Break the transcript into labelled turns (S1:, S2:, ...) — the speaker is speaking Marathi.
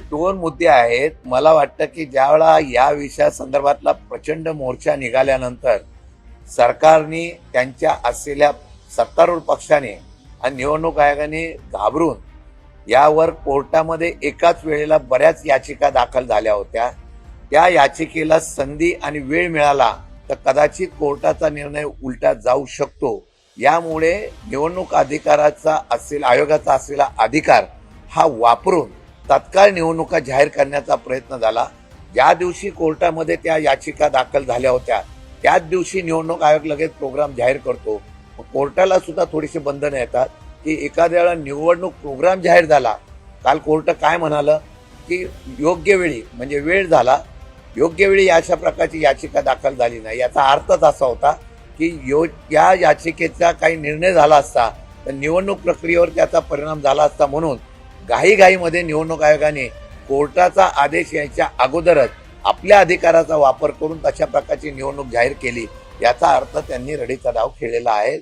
S1: दोन मुद्दे आहेत. मला वाटतं की ज्यावेळा या विषया संदर्भातला प्रचंड मोर्चा निघाल्यानंतर सरकारने त्यांच्या असलेल्या सत्तारूढ पक्षाने आणि निवडणूक आयोगाने घाबरून यावर कोर्टामध्ये एकाच वेळेला बऱ्याच याचिका दाखल झाल्या होत्या. त्या याचिकेला संधी आणि वेळ मिळाला तर कदाचित कोर्टाचा निर्णय उलटा जाऊ शकतो. यामुळे निवडणूक अधिकाराचा असेल आयोगाचा असलेला अधिकार हा वापरून तत्काळ निवडणुका जाहीर करण्याचा प्रयत्न झाला. ज्या दिवशी कोर्टामध्ये त्या याचिका दाखल झाल्या होत्या त्याच दिवशी निवडणूक आयोग लगेच प्रोग्राम जाहीर करतो. कोर्टाला सुद्धा थोडीशी बंधनं येतात की एखाद्या वेळा निवडणूक प्रोग्राम जाहीर झाला काल कोर्ट काय म्हणालं? की योग्य वेळी म्हणजे वेळ झाला. योग्य वेळी अशा प्रकारची याचिका दाखल झाली नाही. याचा अर्थच असा होता की यो या याचिकेचा काही निर्णय झाला असता तर निवडणूक प्रक्रियेवर त्याचा परिणाम झाला असता म्हणून घाईघाईमध्ये निवडणूक आयोगाने कोर्टाचा आदेश यायच्या अगोदरच आपल्या अधिकाराचा वापर करून तशा प्रकारची निवडणूक जाहीर केली याचा अर्थ त्यांनी रडीचा डाव खेळलेला आहे.